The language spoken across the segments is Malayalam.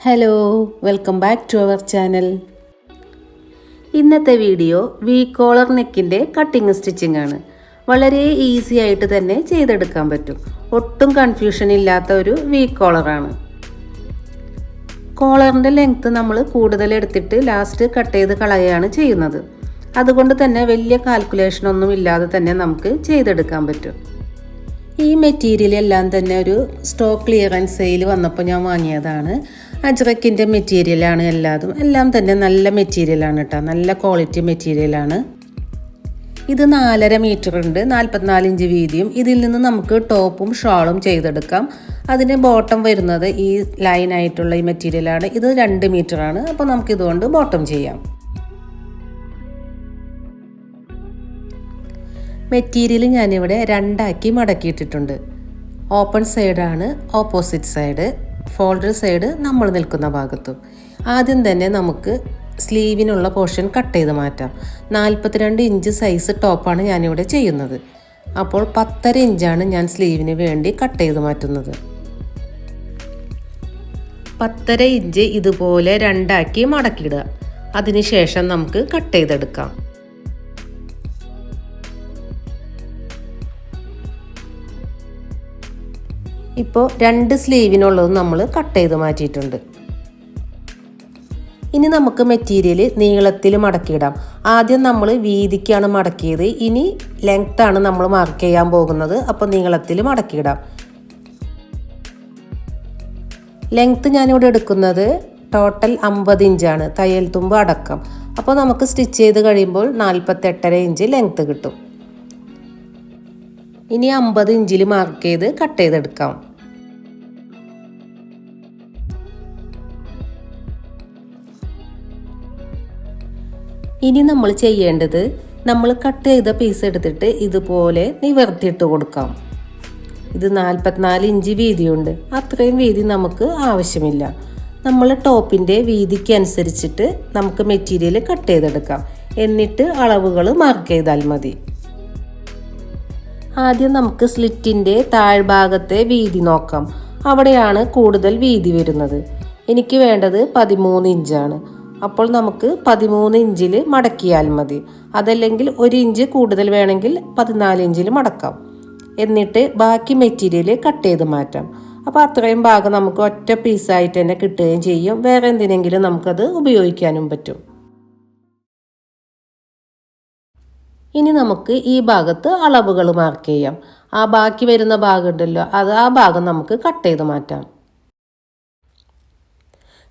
Hello welcome back to our channel. ഇന്നത്തെ വീഡിയോ വി കോളർ നെക്കിന്റെ കട്ടിങ് സ്റ്റിച്ചിങ് ആണ്. വളരെ ഈസി ആയിട്ട് തന്നെ ചെയ്തെടുക്കാൻ പറ്റും. ഒട്ടും കൺഫ്യൂഷൻ ഇല്ലാത്ത ഒരു വി കോളറാണ് കോളറിന്റെ ലെങ്ത് നമ്മൾ കൂടുതൽ എടുത്തിട്ട് ലാസ്റ്റ് കട്ട് ചെയ്ത് കളയുകയാണ് ചെയ്യുന്നത്. അതുകൊണ്ട് തന്നെ വലിയ കാൽക്കുലേഷൻ ഒന്നും ഇല്ലാതെ തന്നെ നമുക്ക് ചെയ്തെടുക്കാൻ പറ്റും. ഈ മെറ്റീരിയൽ എല്ലാം തന്നെ ഒരു സ്റ്റോക്ക് ക്ലിയറൻസ് സെയിൽ വന്നപ്പോൾ ഞാൻ വാങ്ങിയതാണ്. അജ്രക്കിന്റെ മെറ്റീരിയലാണ് എല്ലാതും. എല്ലാം തന്നെ നല്ല മെറ്റീരിയലാണ് കേട്ടോ നല്ല ക്വാളിറ്റി മെറ്റീരിയലാണ് ഇത് നാലര മീറ്റർ ഉണ്ട്. നാൽപ്പത്തിനാല് ഇഞ്ച് വീതിയും. ഇതിൽ നിന്ന് നമുക്ക് ടോപ്പും ഷാളും ചെയ്തെടുക്കാം. അതിന് ബോട്ടം വരുന്നത് ഈ ലൈനായിട്ടുള്ള ഈ മെറ്റീരിയലാണ് ഇത് രണ്ട് മീറ്ററാണ് അപ്പോൾ നമുക്കിതുകൊണ്ട് ബോട്ടം ചെയ്യാം. മെറ്റീരിയൽ ഞാനിവിടെ രണ്ടാക്കി മടക്കിയിട്ടിട്ടുണ്ട്. ഓപ്പൺ സൈഡാണ് ഓപ്പോസിറ്റ് സൈഡ് ഫോൾഡർ സൈഡ് നമ്മൾ നിൽക്കുന്ന ഭാഗത്തും. ആദ്യം തന്നെ നമുക്ക് സ്ലീവിനുള്ള പോർഷൻ കട്ട് ചെയ്ത് മാറ്റാം. നാൽപ്പത്തിരണ്ട് ഇഞ്ച് സൈസ് ടോപ്പാണ് ഞാനിവിടെ ചെയ്യുന്നത്. അപ്പോൾ പത്തര ഇഞ്ചാണ് ഞാൻ സ്ലീവിന് വേണ്ടി കട്ട് ചെയ്ത് മാറ്റുന്നത്. പത്തര ഇഞ്ച് ഇതുപോലെ രണ്ടാക്കി മടക്കിയിടുക. അതിനുശേഷം നമുക്ക് കട്ട് ചെയ്തെടുക്കാം. ഇപ്പോൾ രണ്ട് സ്ലീവിനുള്ളത് നമ്മൾ കട്ട് ചെയ്ത് മാറ്റിയിട്ടുണ്ട്. ഇനി നമുക്ക് മെറ്റീരിയൽ നീളത്തിൽ മടക്കിയിടാം. ആദ്യം നമ്മൾ വീതിക്കാണ് മടക്കിയത്. ഇനി ലെങ്ത്താണ് നമ്മൾ മാർക്ക് ചെയ്യാൻ പോകുന്നത്. അപ്പോൾ നീളത്തിൽ മടക്കിയിടാം. ലെങ്ത്ത് ഞാനിവിടെ എടുക്കുന്നത് ടോട്ടൽ അമ്പത് ഇഞ്ചാണ് തയ്യൽ തുമ്പ് അടക്കം. അപ്പോൾ നമുക്ക് സ്റ്റിച്ച് ചെയ്ത് കഴിയുമ്പോൾ നാൽപ്പത്തെട്ടര ഇഞ്ച് ലെങ്ത്ത് കിട്ടും. ഇനി അമ്പത് ഇഞ്ചിൽ മാർക്ക് ചെയ്ത് കട്ട് ചെയ്തെടുക്കാം. ഇനി നമ്മൾ ചെയ്യേണ്ടത് നമ്മൾ കട്ട് ചെയ്ത പീസ് എടുത്തിട്ട് ഇതുപോലെ നിവർത്തിയിട്ട് കൊടുക്കാം. ഇത് നാൽപ്പത്തിനാല് ഇഞ്ച് വീതിയുണ്ട്. അത്രയും വീതി നമുക്ക് ആവശ്യമില്ല. നമ്മൾ ടോപ്പിന്റെ വീതിക്ക് അനുസരിച്ചിട്ട് നമുക്ക് മെറ്റീരിയൽ കട്ട് ചെയ്തെടുക്കാം. എന്നിട്ട് അളവുകൾ മാർക്ക് ചെയ്താൽ മതി. ആദ്യം നമുക്ക് സ്ലിറ്റിന്റെ താഴ്ഭാഗത്തെ വീതി നോക്കാം. അവിടെയാണ് കൂടുതൽ വീതി വരുന്നത്. എനിക്ക് വേണ്ടത് പതിമൂന്ന് ഇഞ്ചാണ്. അപ്പോൾ നമുക്ക് പതിമൂന്ന് ഇഞ്ചിൽ മടക്കിയാൽ മതി. അതല്ലെങ്കിൽ ഒരു ഇഞ്ച് കൂടുതൽ വേണമെങ്കിൽ പതിനാല് ഇഞ്ചിൽ മടക്കാം. എന്നിട്ട് ബാക്കി മെറ്റീരിയൽ കട്ട് ചെയ്ത് മാറ്റാം. അപ്പോൾ അത്രയും ഭാഗം നമുക്ക് ഒറ്റ പീസായിട്ട് തന്നെ കിട്ടുകയും ചെയ്യും. വേറെ എന്തിനെങ്കിലും നമുക്കത് ഉപയോഗിക്കാനും പറ്റും. ഇനി നമുക്ക് ഈ ഭാഗത്ത് അളവുകൾ മാർക്ക് ചെയ്യാം. ആ ബാക്കി വരുന്ന ഭാഗം ഉണ്ടല്ലോ അത് ആ ഭാഗം നമുക്ക് കട്ട് ചെയ്ത് മാറ്റാം.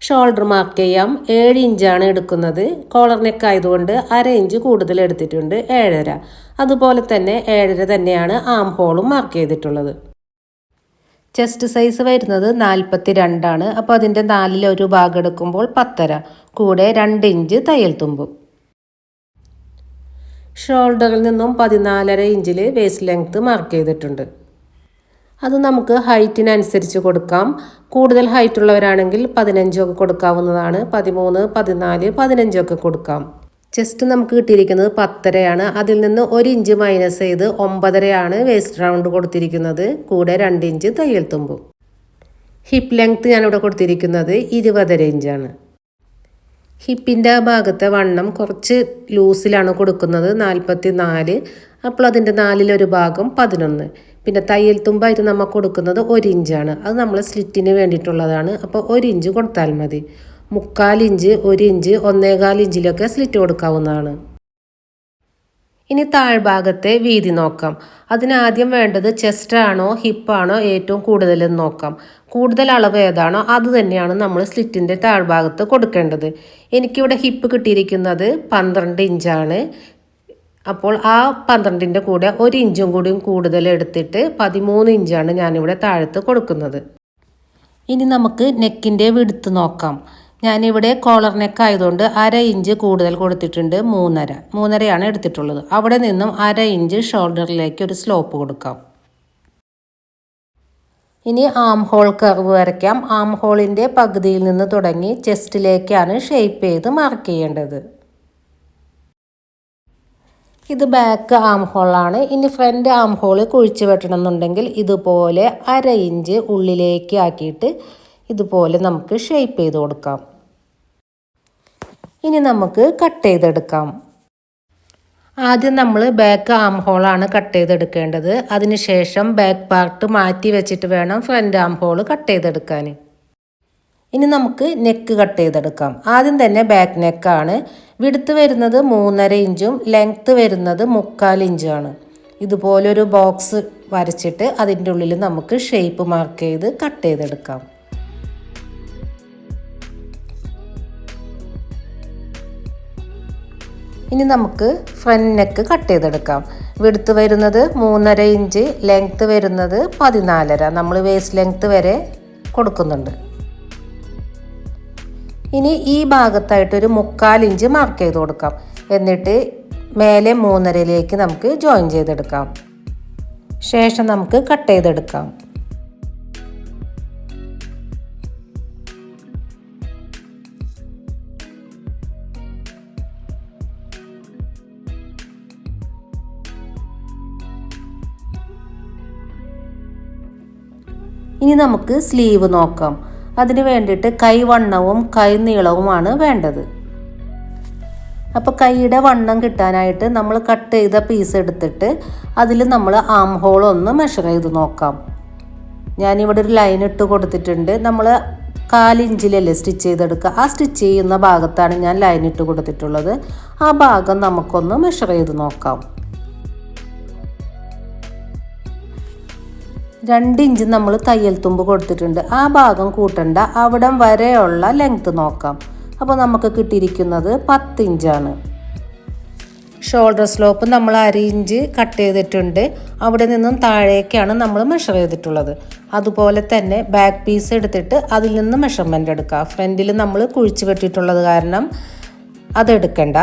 ഷോൾഡർ മാർക്ക് ചെയ്യാം. ഏഴ് ഇഞ്ചാണ് എടുക്കുന്നത്. കോളർ നെക്ക് ആയതുകൊണ്ട് അര ഇഞ്ച് കൂടുതൽ എടുത്തിട്ടുണ്ട് ഏഴര. അതുപോലെ തന്നെ ഏഴര തന്നെയാണ് ആം ഹോളും മാർക്ക് ചെയ്തിട്ടുള്ളത്. ചെസ്റ്റ് സൈസ് വരുന്നത് നാൽപ്പത്തി രണ്ടാണ് അപ്പോൾ അതിന്റെ നാലിലൊരു ഭാഗം എടുക്കുമ്പോൾ പത്തര. കൂടെ രണ്ട് ഇഞ്ച് തയ്യൽ തുമ്പും. ഷോൾഡറിൽ നിന്നും പതിനാലര ഇഞ്ചിൽ വേസ്റ്റ് ലെങ്ത്ത് മാർക്ക് ചെയ്തിട്ടുണ്ട്. അത് നമുക്ക് ഹൈറ്റിനനുസരിച്ച് കൊടുക്കാം. കൂടുതൽ ഹൈറ്റ് ഉള്ളവരാണെങ്കിൽ പതിനഞ്ചൊക്കെ കൊടുക്കാവുന്നതാണ്. പതിമൂന്ന് പതിനാല് പതിനഞ്ചൊക്കെ കൊടുക്കാം. ചെസ്റ്റ് നമുക്ക് കിട്ടിയിരിക്കുന്നത് പത്തരയാണ്. അതിൽ നിന്ന് ഒരു ഇഞ്ച് മൈനസ് ചെയ്ത് ഒമ്പതരയാണ് വേസ്റ്റ് റൗണ്ട് കൊടുത്തിരിക്കുന്നത്. കൂടെ രണ്ട് ഇഞ്ച് തയ്യൽ തുമ്പും. ഹിപ്പ് ലെങ്ത്ത് ഞാനിവിടെ കൊടുത്തിരിക്കുന്നത് ഇരുപതര ഇഞ്ചാണ്. ഹിപ്പിന്റെ ആ ഭാഗത്തെ വണ്ണം കുറച്ച് ലൂസിലാണ് കൊടുക്കുന്നത് നാൽപ്പത്തി നാല് അപ്പോൾ അതിന്റെ നാലിലൊരു ഭാഗം പതിനൊന്ന്. പിന്നെ തയ്യൽ തുമ്പായിട്ട് നമ്മൾ കൊടുക്കുന്നത് ഒരു ഇഞ്ചാണ്. അത് നമ്മൾ സ്ലിറ്റിന് വേണ്ടിയിട്ടുള്ളതാണ്. അപ്പോൾ ഒരു ഇഞ്ച് കൊടുത്താൽ മതി. മുക്കാൽ ഇഞ്ച് ഒരു ഇഞ്ച് ഒന്നേകാൽ ഇഞ്ചിലൊക്കെ സ്ലിറ്റ് കൊടുക്കാവുന്നതാണ്. ഇനി താഴ്ഭാഗത്തെ വീതി നോക്കാം. അതിനാദ്യം വേണ്ടത് ചെസ്റ്റ് ആണോ ഹിപ്പാണോ ഏറ്റവും കൂടുതലെന്ന് നോക്കാം. കൂടുതൽ അളവ് ഏതാണോ അത് തന്നെയാണ് നമ്മൾ സ്ലിറ്റിന്റെ താഴ്ഭാഗത്ത് കൊടുക്കേണ്ടത്. എനിക്കിവിടെ ഹിപ്പ് കിട്ടിയിരിക്കുന്നത് പന്ത്രണ്ട് ഇഞ്ചാണ്. അപ്പോൾ ആ പന്ത്രണ്ടിന്റെ കൂടെ ഒരു ഇഞ്ചും കൂടിയും കൂടുതൽ എടുത്തിട്ട് പതിമൂന്ന് ഇഞ്ചാണ് ഞാനിവിടെ താഴത്ത് കൊടുക്കുന്നത്. ഇനി നമുക്ക് നെക്കിന്റെ വിടുത്ത് നോക്കാം. ഞാനിവിടെ കോളർ നെക്ക് ആയതുകൊണ്ട് അര ഇഞ്ച് കൂടുതൽ കൊടുത്തിട്ടുണ്ട് മൂന്നര. മൂന്നരയാണ് എടുത്തിട്ടുള്ളത്. അവിടെ നിന്നും അര ഇഞ്ച് ഷോൾഡറിലേക്ക് ഒരു സ്ലോപ്പ് കൊടുക്കാം. ഇനി ആം ഹോൾ കർവ് വരയ്ക്കാം. ആം ഹോളിന്റെ പകുതിയിൽ നിന്ന് തുടങ്ങി ചെസ്റ്റിലേക്കാണ് ഷേപ്പ് ചെയ്ത് മാർക്ക് ചെയ്യേണ്ടത്. ഇത് ബാക്ക് ആം ഹോളാണ് ഇനി ഫ്രണ്ട് ആം ഹോൾ കുഴിച്ച് വെട്ടണം എന്നുണ്ടെങ്കിൽ ഇതുപോലെ അര ഇഞ്ച് ഉള്ളിലേക്ക് ആക്കിയിട്ട് ഇതുപോലെ നമുക്ക് ഷേപ്പ് ചെയ്ത് കൊടുക്കാം. ഇനി നമുക്ക് കട്ട് ചെയ്തെടുക്കാം. ആദ്യം നമ്മൾ ബാക്ക് ആം ഹോളാണ് കട്ട് ചെയ്തെടുക്കേണ്ടത്. അതിനുശേഷം ബാക്ക് പാർട്ട് മാറ്റി വെച്ചിട്ട് വേണം ഫ്രണ്ട് ആം ഹോൾ കട്ട് ചെയ്തെടുക്കാൻ ഇനി നമുക്ക് നെക്ക് കട്ട് ചെയ്തെടുക്കാം. ആദ്യം തന്നെ ബാക്ക് നെക്കാണ് വിടുത്ത് വരുന്നത് മൂന്നര ഇഞ്ചും ലെങ്ത്ത് വരുന്നത് മുക്കാൽ ഇഞ്ചുമാണ്. ഇതുപോലൊരു ബോക്സ് വരച്ചിട്ട് അതിന്റെ ഉള്ളിൽ നമുക്ക് ഷേപ്പ് മാർക്ക് ചെയ്ത് കട്ട് ചെയ്തെടുക്കാം. ഇനി നമുക്ക് ഫ്രണ്ട് നെക്ക് കട്ട് ചെയ്തെടുക്കാം. വിടുത്ത് വരുന്നത് മൂന്നര ഇഞ്ച് ലെങ്ത്ത് വരുന്നത് പതിനാലര. നമ്മൾ വേസ്റ്റ് ലെങ്ത്ത് വരെ കൊടുക്കുന്നുണ്ട്. ഇനി ഈ ഭാഗത്തായിട്ടൊരു മുക്കാൽ ഇഞ്ച് മാർക്ക് ചെയ്ത് കൊടുക്കാം. എന്നിട്ട് മേലെ മൂന്നരയിലേക്ക് നമുക്ക് ജോയിൻ ചെയ്തെടുക്കാം. ശേഷം നമുക്ക് കട്ട് ചെയ്തെടുക്കാം. ഇനി നമുക്ക് സ്ലീവ് നോക്കാം. അതിന് വേണ്ടിയിട്ട് കൈവണ്ണവും കൈനീളവുമാണ് വേണ്ടത്. അപ്പോൾ കൈയുടെ വണ്ണം കിട്ടാനായിട്ട് നമ്മൾ കട്ട് ചെയ്ത പീസ് എടുത്തിട്ട് അതിൽ നമ്മൾ ആം ഹോൾ ഒന്ന് മെഷർ ചെയ്ത് നോക്കാം. ഞാനിവിടെ ഒരു ലൈൻ ഇട്ട് കൊടുത്തിട്ടുണ്ട്. നമ്മൾ കാലിഞ്ചിലല്ലേ സ്റ്റിച്ച് ചെയ്തെടുക്കുക? ആ സ്റ്റിച്ച് ചെയ്യുന്ന ഭാഗത്താണ് ഞാൻ ലൈൻ ഇട്ട് കൊടുത്തിട്ടുള്ളത്. ആ ഭാഗം നമുക്കൊന്ന് മെഷർ ചെയ്ത് നോക്കാം. രണ്ട് ഇഞ്ച് നമ്മൾ തയ്യൽ തുമ്പ് കൊടുത്തിട്ടുണ്ട്. ആ ഭാഗം കൂട്ടണ്ട. അവിടം വരെയുള്ള ലെങ്ത്ത് നോക്കാം. അപ്പോൾ നമുക്ക് കിട്ടിയിരിക്കുന്നത് പത്ത് ഇഞ്ചാണ്. ഷോൾഡർ സ്ലോപ്പ് നമ്മൾ അര ഇഞ്ച് കട്ട് ചെയ്തിട്ടുണ്ട്. അവിടെ നിന്നും താഴേക്കാണ് നമ്മൾ മെഷർ ചെയ്തിട്ടുള്ളത്. അതുപോലെ തന്നെ ബാക്ക് പീസ് എടുത്തിട്ട് അതിൽ നിന്ന് മെഷർമെന്റ് എടുക്കുക ഫ്രണ്ടിൽ നമ്മൾ കുഴിച്ച് വെട്ടിയിട്ടുള്ളത് കാരണം അതെടുക്കണ്ട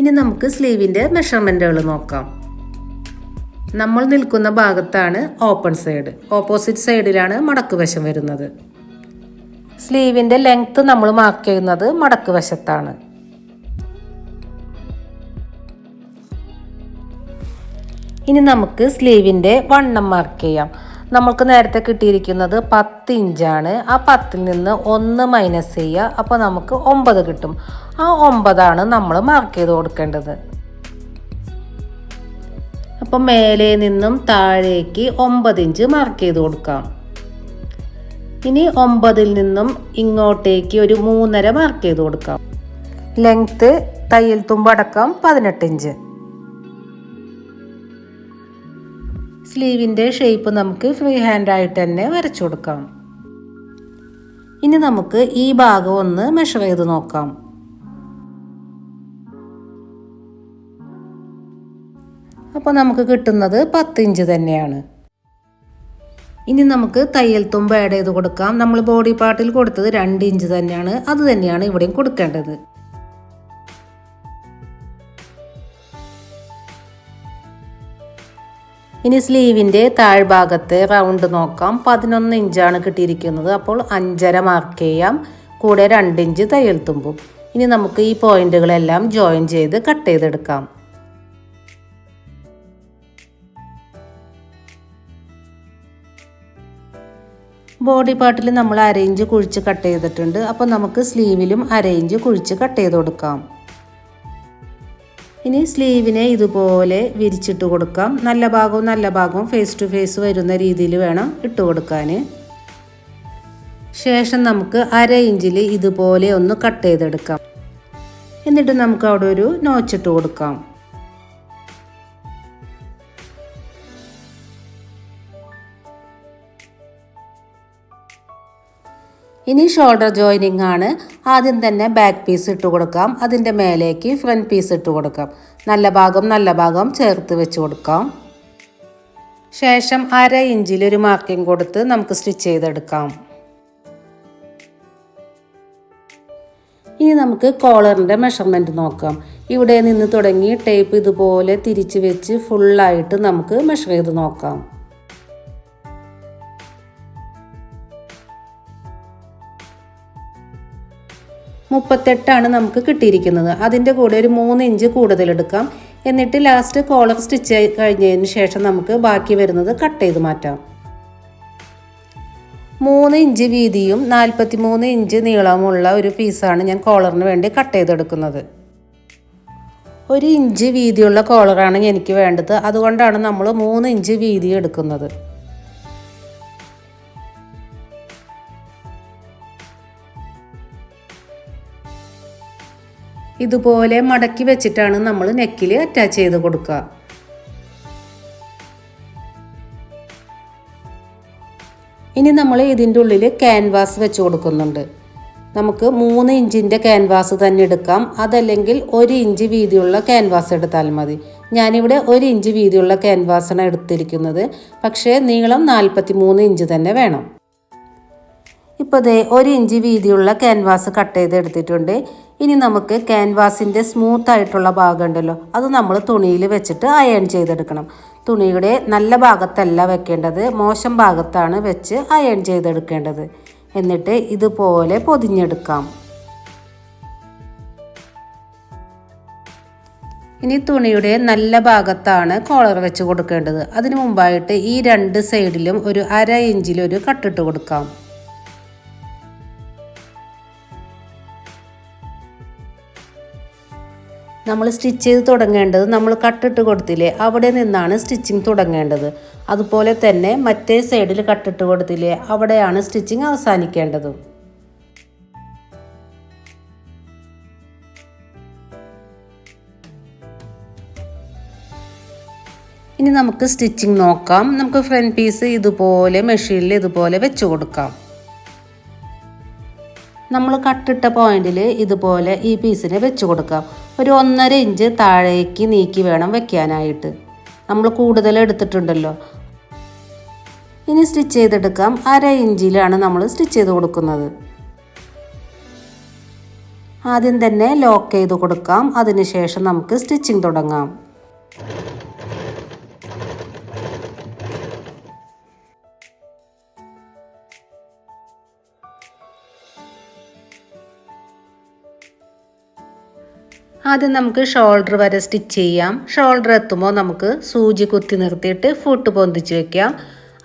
ഇനി നമുക്ക് സ്ലീവിന്റെ മെഷർമെന്റുകൾ നോക്കാം. നമ്മൾ നിൽക്കുന്ന ഭാഗത്താണ് ഓപ്പൺ സൈഡ് ഓപ്പോസിറ്റ് സൈഡിലാണ് മടക്ക് വശം വരുന്നത്. സ്ലീവിന്റെ ലെങ്ത്ത് നമ്മൾ മാർക്ക് ചെയ്യുന്നത് മടക്ക് വശത്താണ്. ഇനി നമുക്ക് സ്ലീവിന്റെ വണ്ണം മാർക്ക് ചെയ്യാം. നമ്മൾക്ക് നേരത്തെ കിട്ടിയിരിക്കുന്നത് പത്ത് ഇഞ്ചാണ് ആ പത്തിൽ നിന്ന് ഒന്ന് മൈനസ് ചെയ്യുക. അപ്പോൾ നമുക്ക് ഒമ്പത് കിട്ടും. ആ ഒമ്പതാണ് നമ്മൾ മാർക്ക് ചെയ്ത് കൊടുക്കേണ്ടത്. അപ്പോൾ മേലെ നിന്നും താഴേക്ക് ഒമ്പത് ഇഞ്ച് മാർക്ക് ചെയ്ത് കൊടുക്കാം. ഇനി ഒമ്പതിൽ നിന്നും ഇങ്ങോട്ടേക്ക് ഒരു മൂന്നര മാർക്ക് ചെയ്ത് കൊടുക്കാം. ലെങ്ത്ത് തയ്യൽ തുമ്പടക്കം പതിനെട്ട് ഇഞ്ച്. സ്ലീവിന്റെ ഷേപ്പ് നമുക്ക് ഫ്രീ ഹാൻഡായിട്ട് തന്നെ വരച്ചു കൊടുക്കാം. ഇനി നമുക്ക് ഈ ഭാഗം ഒന്ന് മെഷർ ചെയ്ത് നോക്കാം. അപ്പോൾ നമുക്ക് കിട്ടുന്നത് പത്ത് ഇഞ്ച് തന്നെയാണ്. ഇനി നമുക്ക് തയ്യൽ തുമ്പ് ആഡ് ചെയ്ത് കൊടുക്കാം. നമ്മൾ ബോഡി പാർട്ടിൽ കൊടുത്തത് രണ്ട് ഇഞ്ച് തന്നെയാണ്. അത് തന്നെയാണ് ഇവിടെയും കൊടുക്കേണ്ടത്. ഇനി സ്ലീവിന്റെ താഴ്ഭാഗത്തെ റൗണ്ട് നോക്കാം. പതിനൊന്ന് ഇഞ്ചാണ് കിട്ടിയിരിക്കുന്നത്. അപ്പോൾ അഞ്ചര മാർക്ക് ചെയ്യാം. കൂടെ രണ്ട് ഇഞ്ച് തയ്യൽ തുമ്പും. ഇനി നമുക്ക് ഈ പോയിന്റുകളെല്ലാം ജോയിൻ ചെയ്ത് കട്ട് ചെയ്തെടുക്കാം. ബോഡി പാർട്ടിൽ നമ്മൾ അരയിഞ്ച് കുഴിച്ച് കട്ട് ചെയ്തിട്ടുണ്ട്. അപ്പോൾ നമുക്ക് സ്ലീവിലും അരയിഞ്ച് കുഴിച്ച് കട്ട് ചെയ്ത് കൊടുക്കാം. ഇനി സ്ലീവിനെ ഇതുപോലെ വിരിച്ചിട്ട് കൊടുക്കാം. നല്ല ഭാഗവും നല്ല ഭാഗവും ഫേസ് ടു ഫേസ് വരുന്ന രീതിയിൽ വേണം ഇട്ട് കൊടുക്കാൻ. ശേഷം നമുക്ക് അര ഇഞ്ചിൽ ഇതുപോലെ ഒന്ന് കട്ട് ചെയ്തെടുക്കാം. എന്നിട്ട് നമുക്ക് അവിടെ ഒരു നോച്ചിട്ട് കൊടുക്കാം. ഇനി ഷോൾഡർ ജോയിനിങ് ആണ്. ആദ്യം തന്നെ ബാക്ക് പീസ് ഇട്ട് കൊടുക്കാം. അതിന്റെ മേലേക്ക് ഫ്രണ്ട് പീസ് ഇട്ട് കൊടുക്കാം. നല്ല ഭാഗം നല്ല ഭാഗം ചേർത്ത് വെച്ച് കൊടുക്കാം. ശേഷം അര ഇഞ്ചിൽ ഒരു മാർക്കിംഗ് കൊടുത്ത് നമുക്ക് സ്റ്റിച്ച് ചെയ്തെടുക്കാം. ഇനി നമുക്ക് കോളറിന്റെ മെഷർമെന്റ് നോക്കാം. ഇവിടെ നിന്ന് തുടങ്ങി ടേപ്പ് ഇതുപോലെ തിരിച്ച് വെച്ച് ഫുള്ളായിട്ട് നമുക്ക് മെഷർ ചെയ്ത് നോക്കാം. മുപ്പത്തെട്ടാണ് നമുക്ക് കിട്ടിയിരിക്കുന്നത്. അതിന്റെ കൂടെ ഒരു മൂന്ന് ഇഞ്ച് കൂടുതൽ എടുക്കാം. എന്നിട്ട് ലാസ്റ്റ് കോളർ സ്റ്റിച്ച് കഴിഞ്ഞതിന് ശേഷം നമുക്ക് ബാക്കി വരുന്നത് കട്ട് ചെയ്ത് മാറ്റാം. മൂന്ന് ഇഞ്ച് വീതിയും നാൽപ്പത്തി മൂന്ന് ഇഞ്ച് നീളമുള്ള ഒരു പീസാണ് ഞാൻ കോളറിന് വേണ്ടി കട്ട് ചെയ്തെടുക്കുന്നത്. ഒരു ഇഞ്ച് വീതിയുള്ള കോളറാണ് എനിക്ക് വേണ്ടത്. അതുകൊണ്ടാണ് നമ്മൾ മൂന്ന് ഇഞ്ച് വീതി എടുക്കുന്നത്. ഇതുപോലെ മടക്കി വെച്ചിട്ടാണ് നമ്മൾ നെക്കിൽ അറ്റാച്ച് ചെയ്ത് കൊടുക്കുക ഇനി നമ്മൾ ഇതിന്റെ ഉള്ളിൽ ക്യാൻവാസ് വെച്ച് കൊടുക്കുന്നുണ്ട്. നമുക്ക് മൂന്ന് ഇഞ്ചിന്റെ ക്യാൻവാസ് തന്നെ എടുക്കാം. അതല്ലെങ്കിൽ ഒരു ഇഞ്ച് വീതിയുള്ള ക്യാൻവാസ് എടുത്താൽ മതി. ഞാനിവിടെ ഒരു ഇഞ്ച് വീതിയുള്ള ക്യാൻവാസാണ് എടുത്തിരിക്കുന്നത്. പക്ഷേ നീളം നാൽപ്പത്തി മൂന്ന് ഇഞ്ച് തന്നെ വേണം. ഇപ്പോൾ ദേ ഒരു ഇഞ്ച് വീതിയുള്ള ക്യാൻവാസ് കട്ട് ചെയ്ത് എടുത്തിട്ടുണ്ട്. ഇനി നമുക്ക് ക്യാൻവാസിന്റെ സ്മൂത്ത് ആയിട്ടുള്ള ഭാഗം ഉണ്ടല്ലോ അത് നമ്മൾ തുണിയിൽ വെച്ചിട്ട് അയൺ ചെയ്തെടുക്കണം. തുണിയുടെ നല്ല ഭാഗത്തല്ല വെക്കേണ്ടത്. മോശം ഭാഗത്താണ് വെച്ച് അയൺ ചെയ്തെടുക്കേണ്ടത്. എന്നിട്ട് ഇതുപോലെ പൊതിഞ്ഞെടുക്കാം. ഇനി തുണിയുടെ നല്ല ഭാഗത്താണ് കോളർ വെച്ച് കൊടുക്കേണ്ടത്. അതിനു മുമ്പായിട്ട് ഈ രണ്ട് സൈഡിലും ഒരു അര ഇഞ്ചിലൊരു കട്ടിട്ട് കൊടുക്കാം. നമ്മൾ സ്റ്റിച്ച് ചെയ്ത് തുടങ്ങേണ്ടത് നമ്മൾ കട്ടിട്ട് കൊടുത്തില്ലേ? അവിടെ നിന്നാണ് സ്റ്റിച്ചിങ് തുടങ്ങേണ്ടത്. അതുപോലെ തന്നെ മറ്റേ സൈഡിൽ കട്ടിട്ട് കൊടുത്തില്ലേ? അവിടെയാണ് സ്റ്റിച്ചിങ് അവസാനിക്കേണ്ടത്. ഇനി നമുക്ക് സ്റ്റിച്ചിങ് നോക്കാം. നമുക്ക് ഫ്രണ്ട് പീസ് ഇതുപോലെ മെഷീനിൽ ഇതുപോലെ വെച്ച് കൊടുക്കാം. നമ്മൾ കട്ടിട്ട പോയിന്റിൽ ഇതുപോലെ ഈ പീസിനെ വെച്ച് കൊടുക്കാം. ഒരു ഒന്നര ഇഞ്ച് താഴേക്ക് നീക്കി വേണം വെക്കാനായിട്ട്. നമ്മൾ കൂടുതൽ എടുത്തിട്ടുണ്ടല്ലോ. ഇനി സ്റ്റിച്ച് ചെയ്തെടുക്കാം. അര ഇഞ്ചിലാണ് നമ്മൾ സ്റ്റിച്ച് ചെയ്ത് കൊടുക്കുന്നത്. ആദ്യം തന്നെ ലോക്ക് ചെയ്ത് കൊടുക്കാം. അതിനുശേഷം നമുക്ക് സ്റ്റിച്ചിങ് തുടങ്ങാം. ആദ്യം നമുക്ക് ഷോൾഡർ വരെ സ്റ്റിച്ച് ചെയ്യാം. ഷോൾഡർ എത്തുമ്പോൾ നമുക്ക് സൂചി കുത്തി നിർത്തിയിട്ട് ഫുട്ട് പൊന്തിച്ച് വെക്കാം.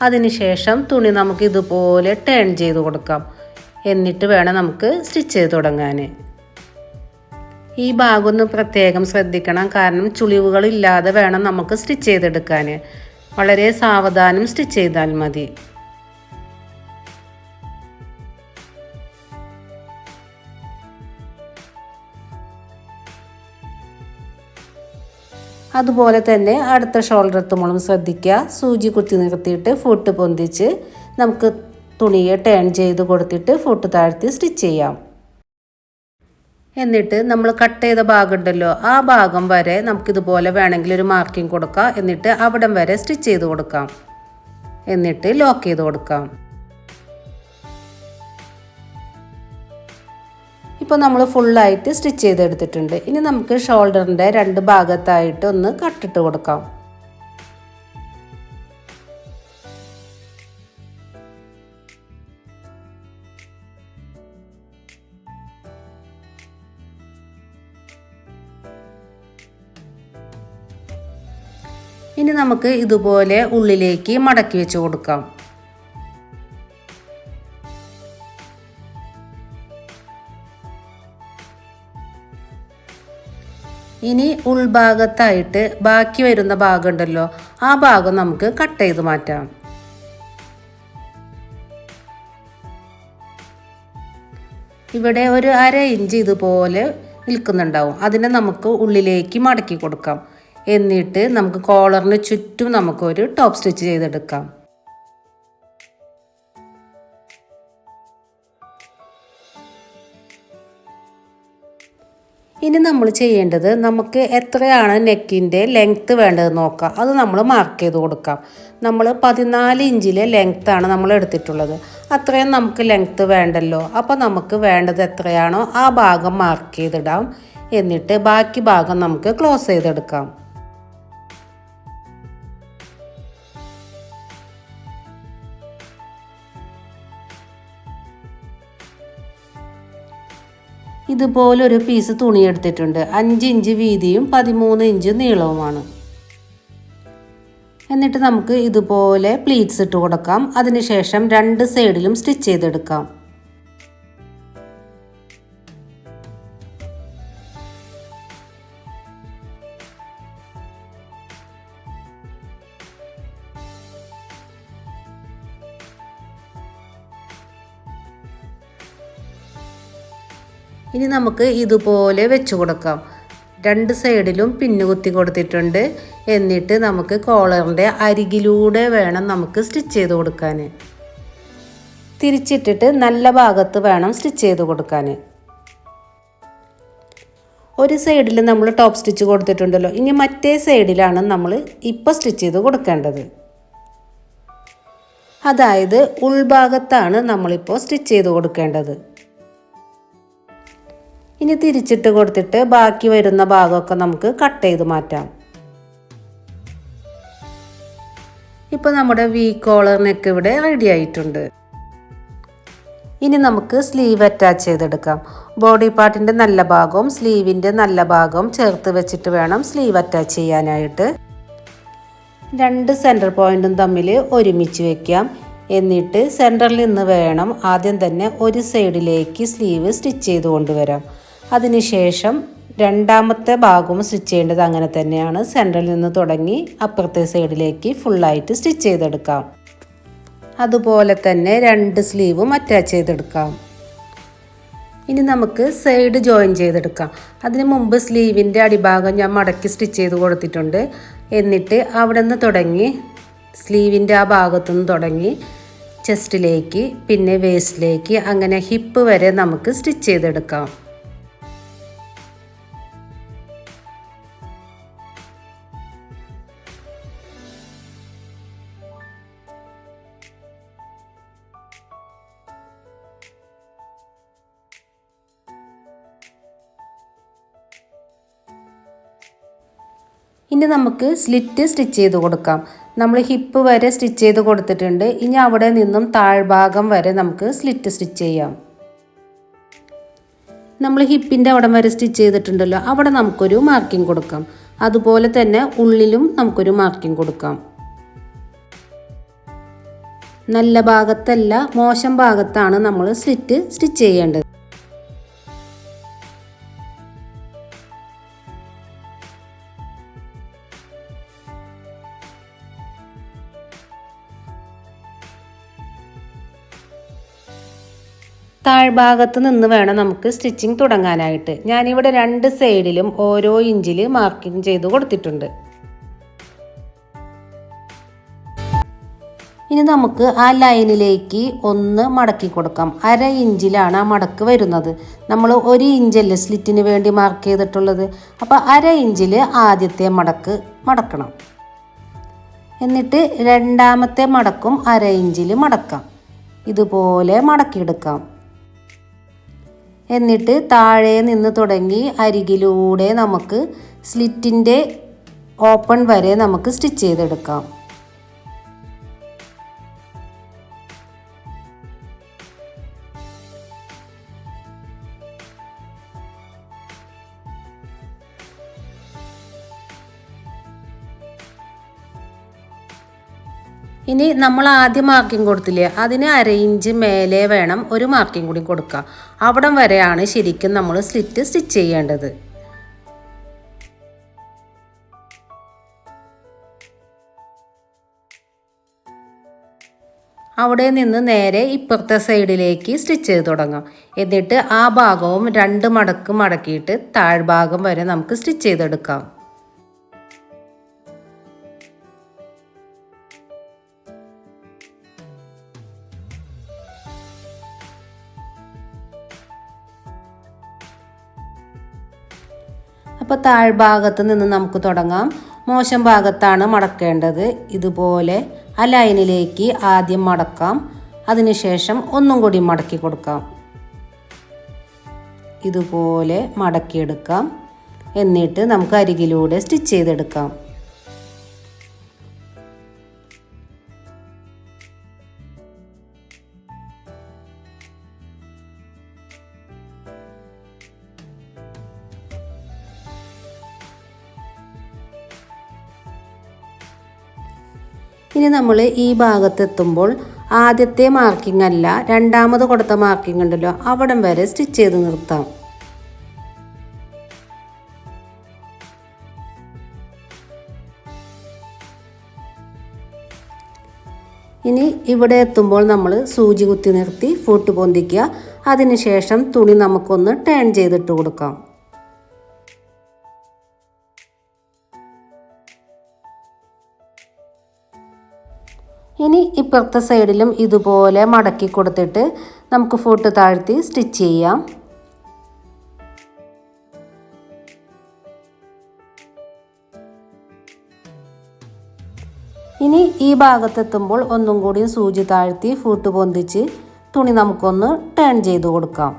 അതിനുശേഷം തുണി നമുക്ക് ഇതുപോലെ ടേൺ ചെയ്ത് കൊടുക്കാം. എന്നിട്ട് വേണം നമുക്ക് സ്റ്റിച്ച് ചെയ്ത് തുടങ്ങാൻ. ഈ ഭാഗമൊന്ന് പ്രത്യേകം ശ്രദ്ധിക്കണം. കാരണം ചുളിവുകളില്ലാതെ വേണം നമുക്ക് സ്റ്റിച്ച് ചെയ്തെടുക്കാൻ. വളരെ സാവധാനം സ്റ്റിച്ച് ചെയ്താൽ മതി. അതുപോലെ തന്നെ അടുത്ത ഷോൾഡർ എത്തുമ്പോഴും ശ്രദ്ധിക്കുക. സൂചി കുത്തി നിർത്തിയിട്ട് ഫുട്ട് പൊന്തിച്ച് നമുക്ക് തുണിയെ ടേൺ ചെയ്ത് കൊടുത്തിട്ട് ഫുട്ട് താഴ്ത്തി സ്റ്റിച്ച് ചെയ്യാം. എന്നിട്ട് നമ്മൾ കട്ട് ചെയ്ത ഭാഗം ഉണ്ടല്ലോ ആ ഭാഗം വരെ നമുക്കിതുപോലെ വേണമെങ്കിൽ ഒരു മാർക്കിംഗ് കൊടുക്കാം. എന്നിട്ട് അവിടം വരെ സ്റ്റിച്ച് ചെയ്ത് കൊടുക്കാം. എന്നിട്ട് ലോക്ക് ചെയ്ത് കൊടുക്കാം. ഇപ്പോൾ നമ്മൾ ഫുള്ളായിട്ട് സ്റ്റിച്ച് ചെയ്തെടുത്തിട്ടുണ്ട്. ഇനി നമുക്ക് ഷോൾഡറിന്റെ രണ്ട് ഭാഗത്തായിട്ട് ഒന്ന് കട്ടിട്ട് കൊടുക്കാം. ഇനി നമുക്ക് ഇതുപോലെ ഉള്ളിലേക്ക് മടക്കി വെച്ച് കൊടുക്കാം. ഇനി ഉൾഭാഗത്തായിട്ട് ബാക്കി വരുന്ന ഭാഗം ഉണ്ടല്ലോ ആ ഭാഗം നമുക്ക് കട്ട് ചെയ്ത് മാറ്റാം. ഇവിടെ ഒരു അര ഇഞ്ച് ഇതുപോലെ നിൽക്കുന്നുണ്ടാവും. അതിനെ നമുക്ക് ഉള്ളിലേക്ക് മടക്കി കൊടുക്കാം. എന്നിട്ട് നമുക്ക് കോളറിന് ചുറ്റും നമുക്കൊരു ടോപ്പ് സ്റ്റിച്ച് ചെയ്തെടുക്കാം. ഇനി നമ്മൾ ചെയ്യേണ്ടത് നമുക്ക് എത്രയാണ് നെക്കിന്റെ ലെങ്ത്ത് വേണ്ടത് നോക്കാം. അത് നമ്മൾ മാർക്ക് ചെയ്ത് കൊടുക്കാം. നമ്മൾ പതിനാല് ഇഞ്ചിലെ ലെങ്ത്താണ് നമ്മൾ എടുത്തിട്ടുള്ളത്. അത്രയും നമുക്ക് ലെങ്ത്ത് വേണ്ടല്ലോ. അപ്പോൾ നമുക്ക് വേണ്ടത് എത്രയാണോ ആ ഭാഗം മാർക്ക് ചെയ്തിടാം. എന്നിട്ട് ബാക്കി ഭാഗം നമുക്ക് ക്ലോസ് ചെയ്തെടുക്കാം. ഇതുപോലൊരു പീസ് തുണി എടുത്തിട്ടുണ്ട് അഞ്ച് ഇഞ്ച് വീതിയും പതിമൂന്ന് ഇഞ്ച് നീളവുമാണ്. എന്നിട്ട് നമുക്ക് ഇതുപോലെ പ്ലീറ്റ്സ് ഇട്ട് കൊടുക്കാം. അതിനുശേഷം രണ്ട് സൈഡിലും സ്റ്റിച്ച് ചെയ്തെടുക്കാം. ഇനി നമുക്ക് ഇതുപോലെ വെച്ച് കൊടുക്കാം. രണ്ട് സൈഡിലും പിന്നു കുത്തി കൊടുത്തിട്ടുണ്ട്. എന്നിട്ട് നമുക്ക് കോളറിന്റെ അരികിലൂടെ വേണം നമുക്ക് സ്റ്റിച്ച് ചെയ്ത് കൊടുക്കാൻ. തിരിച്ചിട്ടിട്ട് നല്ല ഭാഗത്ത് വേണം സ്റ്റിച്ച് ചെയ്ത് കൊടുക്കാൻ. ഒരു സൈഡിൽ നമ്മൾ ടോപ്പ് സ്റ്റിച്ച് കൊടുത്തിട്ടുണ്ടല്ലോ. ഇനി മറ്റേ സൈഡിലാണ് നമ്മൾ ഇപ്പോൾ സ്റ്റിച്ച് ചെയ്ത് കൊടുക്കേണ്ടത്. അതായത് ഉൾഭാഗത്താണ് നമ്മളിപ്പോൾ സ്റ്റിച്ച് ചെയ്ത് കൊടുക്കേണ്ടത്. ഇനി തിരിച്ചിട്ട് കൊടുത്തിട്ട് ബാക്കി വരുന്ന ഭാഗമൊക്കെ നമുക്ക് കട്ട് ചെയ്ത് മാറ്റാം. ഇപ്പോൾ നമ്മുടെ വി കോളറിനൊക്കെ നെക്ക് ഇവിടെ റെഡി ആയിട്ടുണ്ട്. ഇനി നമുക്ക് സ്ലീവ് അറ്റാച്ച് ചെയ്തെടുക്കാം. ബോഡി പാർട്ടിന്റെ നല്ല ഭാഗവും സ്ലീവിന്റെ നല്ല ഭാഗവും ചേർത്ത് വെച്ചിട്ട് വേണം സ്ലീവ് അറ്റാച്ച് ചെയ്യാനായിട്ട്. രണ്ട് സെന്റർ പോയിന്റും തമ്മിൽ ഒരുമിച്ച് വെക്കാം. എന്നിട്ട് സെന്ററിൽ നിന്ന് വേണം ആദ്യം തന്നെ ഒരു സൈഡിലേക്ക് സ്ലീവ് സ്റ്റിച്ച് ചെയ്ത് കൊണ്ടുവരാം. അതിനുശേഷം രണ്ടാമത്തെ ഭാഗവും സ്റ്റിച്ച് ചെയ്യേണ്ടത് അങ്ങനെ തന്നെയാണ്. സെന്ററിൽ നിന്ന് തുടങ്ങി അപ്പുറത്തെ സൈഡിലേക്ക് ഫുള്ളായിട്ട് സ്റ്റിച്ച് ചെയ്തെടുക്കാം. അതുപോലെ തന്നെ രണ്ട് സ്ലീവും അറ്റാച്ച് ചെയ്തെടുക്കാം. ഇനി നമുക്ക് സൈഡ് ജോയിൻ ചെയ്തെടുക്കാം. അതിന് മുമ്പ് സ്ലീവിന്റെ അടിഭാഗം ഞാൻ മടക്കി സ്റ്റിച്ച് ചെയ്ത് കൊടുത്തിട്ടുണ്ട്. എന്നിട്ട് അവിടെ നിന്ന് തുടങ്ങി സ്ലീവിന്റെ ആ ഭാഗത്തുനിന്ന് തുടങ്ങി ചെസ്റ്റിലേക്ക് പിന്നെ വേസ്റ്റിലേക്ക് അങ്ങനെ ഹിപ്പ് വരെ നമുക്ക് സ്റ്റിച്ച് ചെയ്തെടുക്കാം. ഇനി നമുക്ക് സ്ലിറ്റ് സ്റ്റിച്ച് ചെയ്ത് കൊടുക്കാം. നമ്മൾ ഹിപ്പ് വരെ സ്റ്റിച്ച് ചെയ്ത് കൊടുത്തിട്ടുണ്ട്. ഇനി അവിടെ നിന്നും താഴ്ഭാഗം വരെ നമുക്ക് സ്ലിറ്റ് സ്റ്റിച്ച് ചെയ്യാം. നമ്മൾ ഹിപ്പിന്റെ അവിടം വരെ സ്റ്റിച്ച് ചെയ്തിട്ടുണ്ടല്ലോ. അവിടെ നമുക്കൊരു മാർക്കിംഗ് കൊടുക്കാം. അതുപോലെ തന്നെ ഉള്ളിലും നമുക്കൊരു മാർക്കിംഗ് കൊടുക്കാം. നല്ല ഭാഗത്തല്ല മോശം ഭാഗത്താണ് നമ്മൾ സ്ലിറ്റ് സ്റ്റിച്ച് ചെയ്യേണ്ടത്. താഴ്ഭാഗത്ത് നിന്ന് വേണം നമുക്ക് സ്റ്റിച്ചിങ് തുടങ്ങാനായിട്ട്. ഞാനിവിടെ രണ്ട് സൈഡിലും ഓരോ ഇഞ്ചിൽ മാർക്കിംഗ് ചെയ്ത് കൊടുത്തിട്ടുണ്ട്. ഇനി നമുക്ക് ആ ലൈനിലേക്ക് ഒന്ന് മടക്കി കൊടുക്കാം. അര ഇഞ്ചിലാണ് ആ മടക്ക് വരുന്നത്. നമ്മൾ ഒരു ഇഞ്ചല്ലേ സ്ലിറ്റിന് വേണ്ടി മാർക്ക് ചെയ്തിട്ടുള്ളത്? അപ്പോൾ അര ഇഞ്ചിൽ ആദ്യത്തെ മടക്ക് മടക്കണം. എന്നിട്ട് രണ്ടാമത്തെ മടക്കും അര ഇഞ്ചിൽ മടക്കാം. ഇതുപോലെ മടക്കിയെടുക്കാം. എന്നിട്ട് താഴെ നിന്ന് തുടങ്ങി അരികിലൂടെ നമുക്ക് സ്ലിറ്റിന്റെ ഓപ്പൺ വരെ നമുക്ക് സ്റ്റിച്ച് ചെയ്തെടുക്കാം. ഇനി നമ്മൾ ആദ്യം മാർക്കിംഗ് കൊടുത്തില്ലേ? അതിന് അര ഇഞ്ച് മേലെ വേണം ഒരു മാർക്കിംഗ് കൂടി കൊടുക്കുക അവിടം വരെയാണ് ശരിക്കും നമ്മൾ സ്ലിറ്റ് സ്റ്റിച്ച് ചെയ്യേണ്ടത്. അവിടെ നിന്ന് നേരെ ഇപ്പുറത്തെ സൈഡിലേക്ക് സ്റ്റിച്ച് ചെയ്ത് തുടങ്ങാം. എന്നിട്ട് ആ ഭാഗവും രണ്ട് മടക്ക് മടക്കിയിട്ട് താഴ്ഭാഗം വരെ നമുക്ക് സ്റ്റിച്ച് ചെയ്തെടുക്കാം. അപ്പോൾ താഴ്ഭാഗത്ത് നിന്ന് നമുക്ക് തുടങ്ങാം. മോശം ഭാഗത്താണ് മടക്കേണ്ടത്. ഇതുപോലെ ആ ലൈനിലേക്ക് ആദ്യം മടക്കാം. അതിനുശേഷം ഒന്നും കൂടി മടക്കി കൊടുക്കാം. ഇതുപോലെ മടക്കിയെടുക്കാം. എന്നിട്ട് നമുക്ക് അരികിലൂടെ സ്റ്റിച്ച് ചെയ്തെടുക്കാം. ഇനി നമ്മൾ ഈ ഭാഗത്തെത്തുമ്പോൾ ആദ്യത്തെ മാർക്കിംഗ് അല്ല രണ്ടാമത് കൊടുത്ത മാർക്കിംഗ് ഉണ്ടല്ലോ അവിടം വരെ സ്റ്റിച്ച് ചെയ്ത് നിർത്താം. ഇനി ഇവിടെ എത്തുമ്പോൾ നമ്മൾ സൂചി കുത്തി നിർത്തി ഫോട്ട് പൊന്തിക്കുക. അതിനുശേഷം തുണി നമുക്കൊന്ന് ടേൺ ചെയ്തിട്ട് കൊടുക്കാം. ഇനി ഇപ്പുറത്തെ സൈഡിലും ഇതുപോലെ മടക്കി കൊടുത്തിട്ട് നമുക്ക് ഫോട്ട് താഴ്ത്തി സ്റ്റിച്ച് ചെയ്യാം. ഇനി ഈ ഭാഗത്തെത്തുമ്പോൾ ഒന്നും കൂടി സൂചി താഴ്ത്തി ഫൂട്ട് പൊന്തിച്ച് തുണി നമുക്കൊന്ന് ടേൺ ചെയ്ത് കൊടുക്കാം.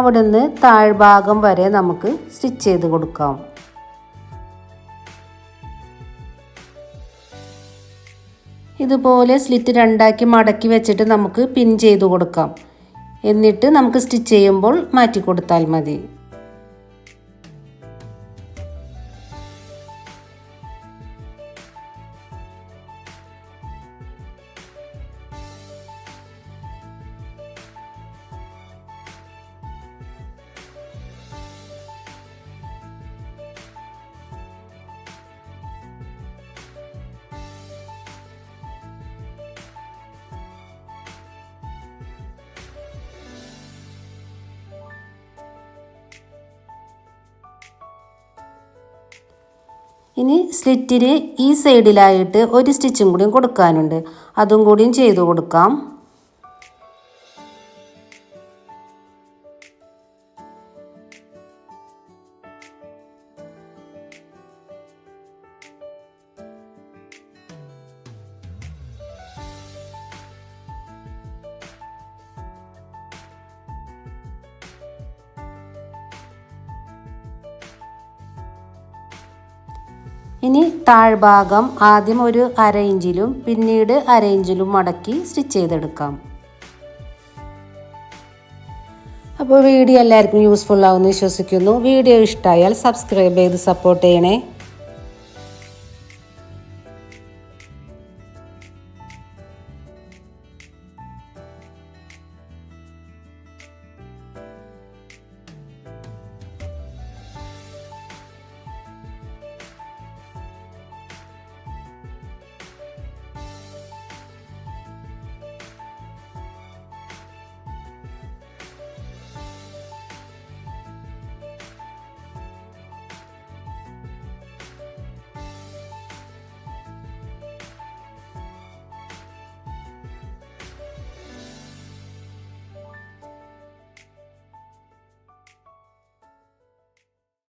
അവിടുന്ന് താഴ്ഭാഗം വരെ നമുക്ക് സ്റ്റിച്ച് ചെയ്ത് കൊടുക്കാം. ഇതുപോലെ സ്ലിറ്റ് രണ്ടാക്കി മടക്കി വെച്ചിട്ട് നമുക്ക് പിൻ ചെയ്ത് കൊടുക്കാം. എന്നിട്ട് നമുക്ക് സ്റ്റിച്ച് ചെയ്യുമ്പോൾ മാറ്റി കൊടുത്താൽ മതി. സ്ലിറ്റിന് ഈ സൈഡിലായിട്ട് ഒരു സ്റ്റിച്ചും കൂടിയും കൊടുക്കാനുണ്ട്. അതും കൂടിയും ചെയ്തു കൊടുക്കാം. താഴ്ഭാഗം ആദ്യം ഒരു അര ഇഞ്ചിലും പിന്നീട് അര ഇഞ്ചിലും മടക്കി സ്റ്റിച്ച് ചെയ്തെടുക്കാം. അപ്പോൾ വീഡിയോ എല്ലാവർക്കും യൂസ്ഫുൾ ആവുമെന്ന് വിശ്വസിക്കുന്നു. വീഡിയോ ഇഷ്ടമായാൽ സബ്സ്ക്രൈബ് ചെയ്ത് സപ്പോർട്ട് ചെയ്യണേ.